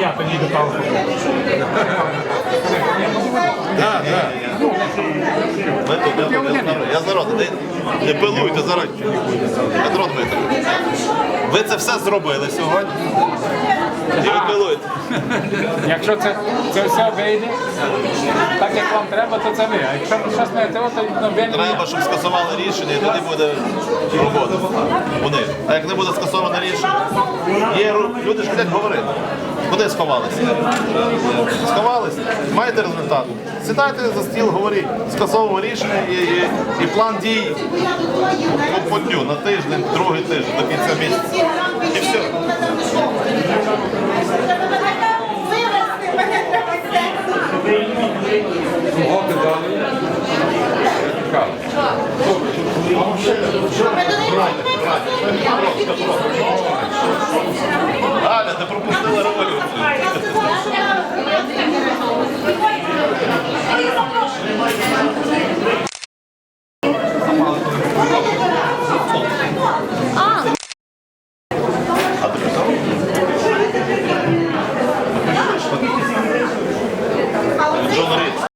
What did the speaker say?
Я по ней палку. Да, да. Я, з народу. Не, пилуйте зараз. Ви це все зробили сьогодні. Якщо це, це все вийде, так як вам треба, то це ви. А якщо щось не те, то ну, ви Треба, щоб скасували рішення, і тоді буде робота. Вони. А як не буде скасоване рішення, є люди ж хочуть говорити. Куди сховалися? Сховалися? Маєте результат? Сідайте за стіл, говоріть. Скасовуємо рішення і, і, і план дій по, по дню на тиждень, другий тиждень, до кінця місяця. І все. Згоди дали. Аля, ти пропустила революцію.